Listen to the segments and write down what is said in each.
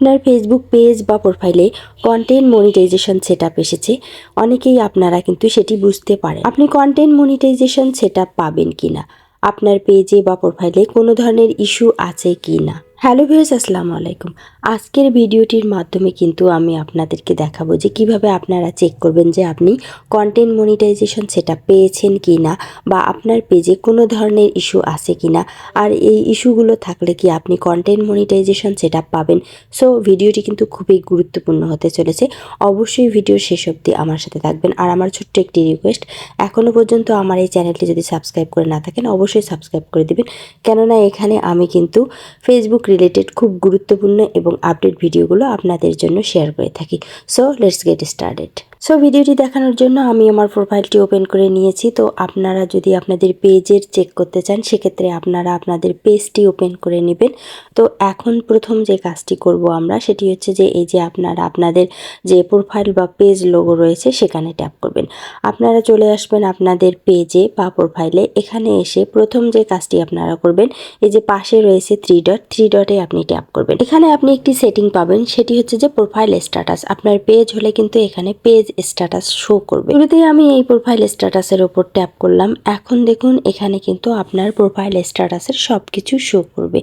আপনার Facebook page বা প্রোফাইলে কন্টেন্ট মনিটাইজেশন সেট এসেছে। অনেকেই আপনারা কিন্তু সেটি বুঝতে পারেন। আপনি কন্টেন্ট মনিটাইজেশন সেট পাবেন কি না আপনার পেজে বা প্রোফাইলে কোনো ধরনের ইস্যু আছে কি না হ্যালো ভিউস আসসালামু আলাইকুম। আজকের ভিডিওটির মাধ্যমে কিন্তু আমি আপনাদেরকে দেখাবো যে কীভাবে আপনারা চেক করবেন যে আপনি কন্টেন্ট মনিটাইজেশন সেটা পেয়েছেন কি না বা আপনার পেজে কোনো ধরনের ইস্যু আছে কি না আর এই ইস্যুগুলো থাকলে কি আপনি কন্টেন্ট মনিটাইজেশন সেটা পাবেন? সো ভিডিওটি কিন্তু খুবই গুরুত্বপূর্ণ হতে চলেছে। অবশ্যই ভিডিওর শেষ অবধি আমার সাথে থাকবেন। আর আমার ছোট্ট একটি রিকোয়েস্ট এখনও পর্যন্ত আমার এই চ্যানেলটি যদি সাবস্ক্রাইব করে না থাকেন, অবশ্যই সাবস্ক্রাইব করে দেবেন। কেননা এখানে আমি কিন্তু ফেসবুক রিলেটেড খুব গুরুত্বপূর্ণ এবং আপডেট ভিডিওগুলো আপনাদের জন্য শেয়ার করে থাকি। So let's get started so ভিডিওটি দেখানোর জন্য আমি আমার প্রোফাইলটি ওপেন করে নিয়েছি। তো আপনারা যদি আপনাদের পেজের চেক করতে চান, সেক্ষেত্রে আপনারা আপনাদের পেজটি ওপেন করে নেবেন। তো এখন প্রথম যে কাজটি করব আমরা, সেটি হচ্ছে যে এই যে আপনারা আপনাদের যে প্রোফাইল বা পেজ লোগো রয়েছে, সেখানে ট্যাপ করবেন। আপনারা চলে আসবেন আপনাদের পেজে বা প্রোফাইলে এখানে এসে প্রথম যে কাজটি আপনারা করবেন, এই যে পাশে রয়েছে থ্রি ডট থ্রি ডটে আপনি ট্যাপ করবেন। এখানে আপনি একটি সেটিং পাবেন, সেটি হচ্ছে যে প্রোফাইল স্ট্যাটাস আপনার পেজ হলে কিন্তু এখানে পেজ স্ট্যাটাস শো করবে। শুরুতেই আমি এই প্রোফাইল স্ট্যাটাসের ওপর ট্যাপ করলাম। এখন দেখুন, এখানে কিন্তু আপনার প্রোফাইল স্ট্যাটাসের সব কিছু শো করবে।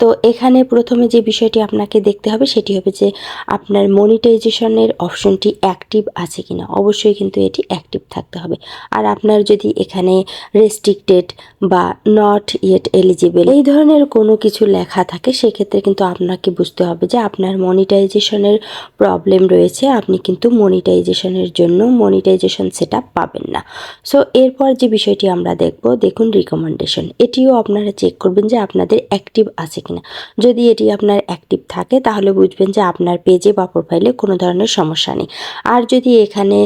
তো এখানে প্রথমে যে বিষয়টি আপনাকে দেখতে হবে, সেটি হবে যে আপনার মনিটাইজেশনের অপশনটি অ্যাক্টিভ আছে কিনা। অবশ্যই কিন্তু এটি অ্যাক্টিভ থাকতে হবে। আর আপনার যদি এখানে রেস্ট্রিক্টেড বা নট ইয়েট এলিজিবল এই ধরনের কোনো কিছু লেখা থাকে, সেক্ষেত্রে কিন্তু আপনাকে বুঝতে হবে যে আপনার মনিটাইজেশনের প্রবলেম রয়েছে, আপনি কিন্তু মনিটাইজেশনের জন্য মনিটাইজেশন সেট পাবেন না। সো এরপর যে বিষয়টি আমরা দেখব, দেখুন রিকমেন্ডেশন এটিও আপনারা চেক করবেন যে আপনাদের অ্যাক্টিভ আছে কিনা। যদি এটি আপনার অ্যাক্টিভ থাকে, তাহলে বুঝবেন যে আপনার পেজে বা প্রোফাইলে কোনো ধরনের সমস্যা নেই। আর যদি এখানে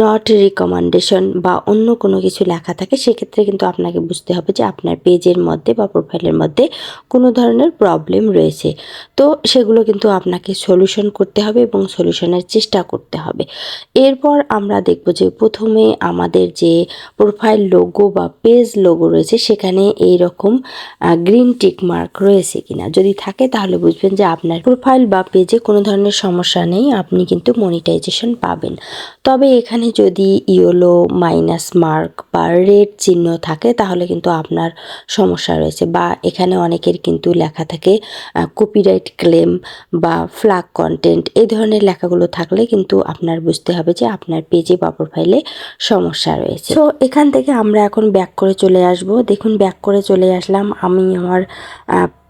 নট রিকমেন্ডেশন বা অন্য কোনো কিছু লেখা থাকে, সেক্ষেত্রে কিন্তু আপনাকে বুঝতে হবে যে আপনার পেজের মধ্যে বা প্রোফাইলের মধ্যে কোনো ধরনের প্রবলেম রয়েছে। তো সেগুলো কিন্তু আপনাকে সলিউশন করতে হবে এবং সলিউশনের চেষ্টা করতে হবে। এরপর আমরা দেখব যে প্রথমে আমাদের যে প্রোফাইল লোগো বা পেজ লোগো রয়েছে, সেখানে এই রকম গ্রিন টিক মার্ক রয়েছে কিনা। যদি থাকে তাহলে বুঝবেন যে আপনার প্রোফাইল বা পেজে কোনো ধরনের সমস্যা নেই, আপনি কিন্তু মনিটাইজেশন পাবেন। তবে এখানে যদি ইয়েলো মাইনাস মার্ক বা রেড চিহ্ন থাকে, তাহলে কিন্তু আপনার সমস্যা রয়েছে। বা এখানে অনেকের কিন্তু লেখা থাকে কপিরাইট ক্লেম বা ফ্ল্যাগ কন্টেন্ট এই ধরনের লেখাগুলো থাকলে কিন্তু আপনার বুঝতে হবে যে আপনার পেজে বা প্রোফাইলে সমস্যা রয়েছে। তো এখান থেকে আমরা এখন ব্যাক করে চলে আসব। দেখুন ব্যাক করে চলে আসলাম। আমি আমার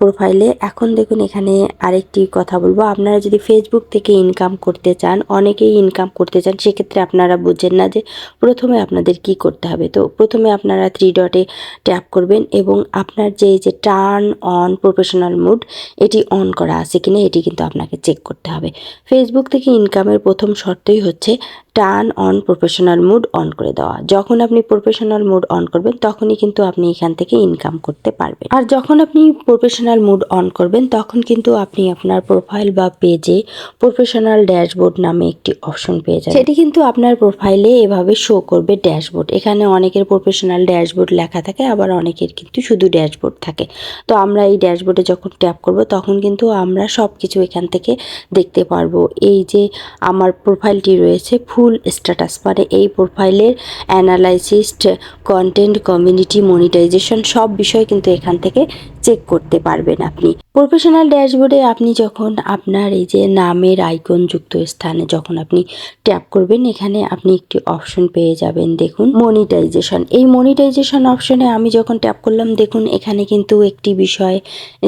প্রোফাইলে এখন দেখুন, এখানে আরেকটি কথা বলব। আপনারা যদি ফেসবুক থেকে ইনকাম করতে চান, অনেকেই ইনকাম করতে চান, সেক্ষেত্রে আপনারা বুঝেন না যে প্রথমে আপনাদের কি করতে হবে। তো প্রথমে আপনারা থ্রি ডটে ট্যাপ করবেন এবং আপনার যে যে টার্ন অন প্রফেশনাল মুড এটি অন করা আছে কিনা, এটি কিন্তু আপনাকে চেক করতে হবে। ফেসবুক থেকে ইনকামের প্রথম শর্তই হচ্ছে turn on professional mode on করে দেওয়া। যখন আপনি প্রফেশনাল মুড অন করবেন, তখনই কিন্তু আপনি এখান থেকে ইনকাম করতে পারবেন। আর যখন আপনি প্রফেশনাল মুড অন করবেন, তখন কিন্তু আপনি আপনার প্রোফাইল বা পেজে প্রফেশনাল ড্যাশবোর্ড নামে একটি অপশন পেয়ে যাবেন। সেটি কিন্তু আপনার প্রোফাইলে এভাবে শো করবে ড্যাশবোর্ড এখানে অনেকের প্রফেশনাল ড্যাশবোর্ড লেখা থাকে, আবার অনেকের কিন্তু শুধু ড্যাশবোর্ড থাকে। তো আমরা এই ড্যাশবোর্ডে যখন ট্যাপ করব, তখন কিন্তু আমরা সব কিছু এখান থেকে দেখতে পারব। এই যে আমার প্রোফাইলটি রয়েছে, ফুল স্ট্যাটাস মানে এই প্রোফাইলের অ্যানালাইসিস্ট কন্টেন্ট কমিউনিটি মনিটাইজেশন সব বিষয় কিন্তু এখান থেকে চেক করতে পারবেন আপনি। প্রফেশনাল ড্যাশবোর্ডে আপনি যখন আপনার এই যে নামের আইকন যুক্ত স্থানে যখন আপনি ট্যাপ করবেন, এখানে আপনি একটি অপশন পেয়ে যাবেন। দেখুন মনিটাইজেশন এই মনিটাইজেশন অপশনে আমি যখন ট্যাপ করলাম, দেখুন, এখানে কিন্তু একটি বিষয়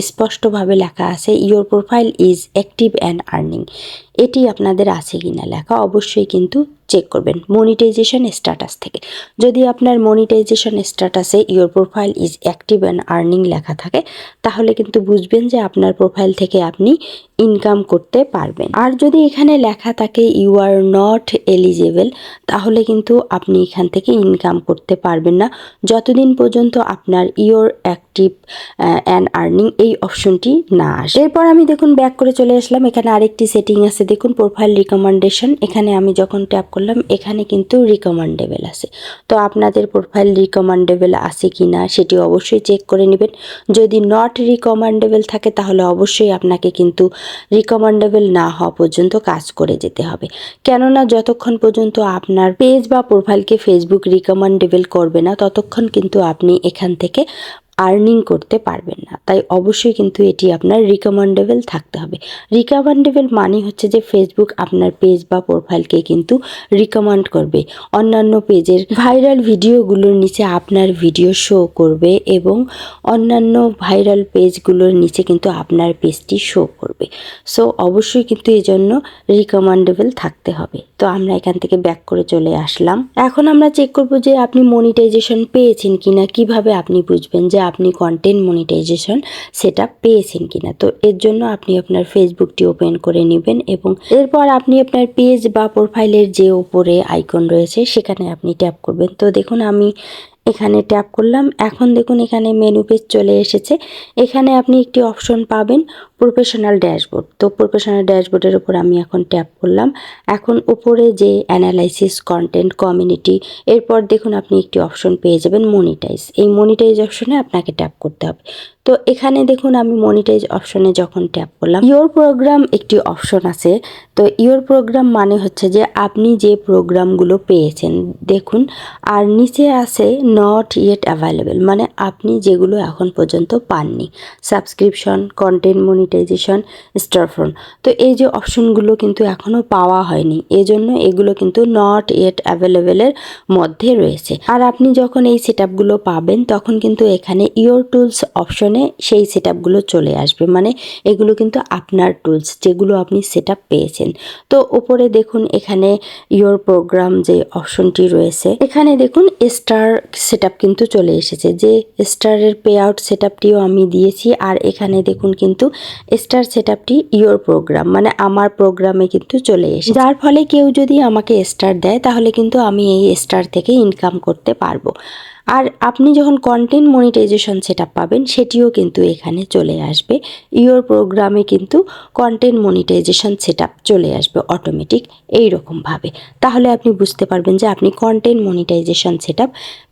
স্পষ্টভাবে লেখা আছে your profile is active and earning এটি আপনাদের আছে কিনা লেখা অবশ্যই কিন্তু চেক করবেন মনিটাইজেশন স্ট্যাটাস থেকে। যদি আপনার মনিটাইজেশন স্ট্যাটাসে your profile is active and earning লেখা থাকে, তাহলে কিন্তু বুঝবেন যে আপনার প্রোফাইল থেকে আপনি ইনকাম করতে পারবেন। আর যদি এখানে লেখা থাকে ইউ আর নট এলিজেবল তাহলে কিন্তু আপনি এখান থেকে ইনকাম করতে পারবেন না। যতদিন পর্যন্ত আপনার ইওর অ্যাক্টিভ অ্যান্ড আর্নিং এই অপশনটি না আসে। এরপর আমি দেখুন ব্যাক করে চলে আসলাম। এখানে আরেকটি সেটিং আছে। দেখুন প্রোফাইল রিকমেন্ডেশন এখানে আমি যখন ট্যাপ করলাম, এখানে কিন্তু রিকমেন্ডেবল আছে। তো আপনাদের প্রোফাইল রিকমেন্ডেবল আছে কি না সেটি অবশ্যই চেক করে নেবেন। যদি নট রিকমেন্ডেবল থাকে, তাহলে অবশ্যই আপনাকে কিন্তু রিকমেন্ডেবল না হওয়া পর্যন্ত কাজ করে যেতে হবে। কেননা যতক্ষণ পর্যন্ত আপনার পেজ বা প্রোফাইলকে ফেসবুক রিকমেন্ডেবল করবে না, ততক্ষণ কিন্তু আপনি এখান থেকে আর্নিং করতে পারবেন না। তাই অবশ্যই কিন্তু এটি আপনার রিকমেন্ডেবল থাকতে হবে। রিকমেন্ডেবল মানে হচ্ছে যে ফেসবুক আপনার পেজ বা প্রোফাইলকে কিন্তু রিকমেন্ড করবে। অন্যান্য পেজের ভাইরাল ভিডিওগুলোর নিচে আপনার ভিডিও শো করবে এবং অন্যান্য ভাইরাল পেজগুলোর নিচে কিন্তু আপনার পেজটি শো করবে। সো অবশ্যই কিন্তু এই জন্য রিকমেন্ডেবল থাকতে হবে। তো আমরা এখান থেকে ব্যাক করে চলে আসলাম। এখন আমরা চেক করব যে আপনি মনিটাইজেশন পেয়েছেন কিনা, কীভাবে আপনি বুঝবেন যে আপনি কন্টেন্ট মনিটাইজেশন সেটা পেয়েছেন কিনা? তো এর জন্য আপনি আপনার ফেসবুকটি ওপেন করে নেবেন এবং এরপর আপনি আপনার পেজ বা প্রোফাইলের যে ওপরে আইকন রয়েছে, সেখানে আপনি ট্যাপ করবেন। তো দেখুন, আমি এখানে ট্যাপ করলাম। এখন দেখুন এখানে মেনু পেজ চলে এসেছে। এখানে আপনি একটি অপশন পাবেন প্রফেশনাল ড্যাশবোর্ড তো প্রফেশনাল ড্যাশবোর্ডের উপর আমি এখন ট্যাপ করলাম। এখন উপরে যে অ্যানালাইসিস কন্টেন্ট কমিউনিটি এরপর দেখুন আপনি একটি অপশন পেয়ে যাবেন মনিটাইজ এই মনিটাইজ অপশনে আপনাকে ট্যাপ করতে হবে। তো এখানে দেখুন আমি মনিটাইজ অপশনে যখন ট্যাপ করলাম ইওর প্রোগ্রাম একটি অপশন আছে। তো ইওর প্রোগ্রাম মানে হচ্ছে যে আপনি যে প্রোগ্রামগুলো পেয়েছেন, দেখুন, আর নিচে আছে নট ইয়েট অ্যাভেলেবেল মানে আপনি যেগুলো এখন পর্যন্ত পাননি। সাবস্ক্রিপশন কন্টেন্ট মনিটাইজেশন স্টারফোন তো এই যে অপশনগুলো কিন্তু এখনও পাওয়া হয়নি, এজন্য এগুলো কিন্তু নট ইয়েট অ্যাভেলেবেলের মধ্যে রয়েছে। আর আপনি যখন এই সেট পাবেন, তখন কিন্তু এখানে ইওর টুলস অপশনে সেই সেট চলে আসবে। মানে এগুলো কিন্তু আপনার টুলস যেগুলো আপনি সেট পেয়েছেন। তো উপরে দেখুন এখানে ইওর প্রোগ্রাম যে অপশনটি রয়েছে। এখানে দেখুন স্টার সেট কিন্তু চলে এসেছে। যে স্টারের পে আউট সেট আমি দিয়েছি আর এখানে দেখুন কিন্তু স্টার সেট ইওর প্রোগ্রাম মানে আমার প্রোগ্রামে কিন্তু চলে এসেছে। যার ফলে কেউ যদি আমাকে স্টার দেয়, তাহলে কিন্তু আমি এই স্টার থেকে ইনকাম করতে পারব। আর আপনি যখন কন্টেন্ট মনিটাইজেশন সেট পাবেন, সেটিও কিন্তু এখানে চলে আসবে। ইয়োর প্রোগ্রামে কিন্তু কন্টেন্ট মনিটাইজেশন সেট চলে আসবে অটোমেটিক এইরকমভাবে। তাহলে আপনি বুঝতে পারবেন যে আপনি কন্টেন্ট মনিটাইজেশন সেট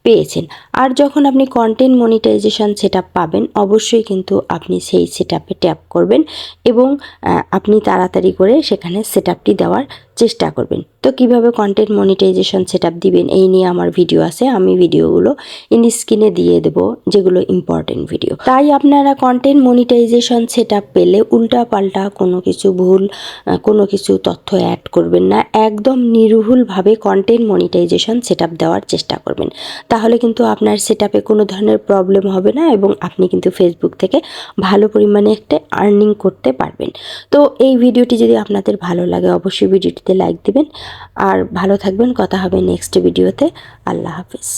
পেয়েছেন। আর যখন আপনি কন্টেন্ট মনিটাইজেশন সেট পাবেন, অবশ্যই কিন্তু আপনি সেই সেট ট্যাপ করবেন এবং আপনি তাড়াতাড়ি করে সেখানে সেট দেওয়ার চেষ্টা করবেন। তো কীভাবে কন্টেন্ট মনিটাইজেশন সেট দিবেন, এই নিয়ে আমার ভিডিও আছে। আমি ভিডিওগুলো ইন স্ক্রিনে দিয়ে দেব, যেগুলো ইম্পর্টেন্ট ভিডিও তাই আপনারা কন্টেন্ট মনিটাইজেশন সেট পেলে উল্টা পাল্টা কোনো কিছু ভুল কোনো কিছু তথ্য অ্যাড করবেন না। একদম নির্ভুলভাবে কন্টেন্ট মনিটাইজেশন সেট দেওয়ার চেষ্টা করবেন। তাহলে কিন্তু আপনার সেট কোনো ধরনের প্রবলেম হবে না এবং আপনি কিন্তু ফেসবুক থেকে ভালো পরিমাণে একটা আর্নিং করতে পারবেন। তো এই ভিডিওটি যদি আপনাদের ভালো লাগে, অবশ্যই ভিডিওটিতে লাইক দিবেন। আর ভালো থাকবেন। কথা হবে নেক্সট ভিডিওতে। আল্লাহ হাফিজ।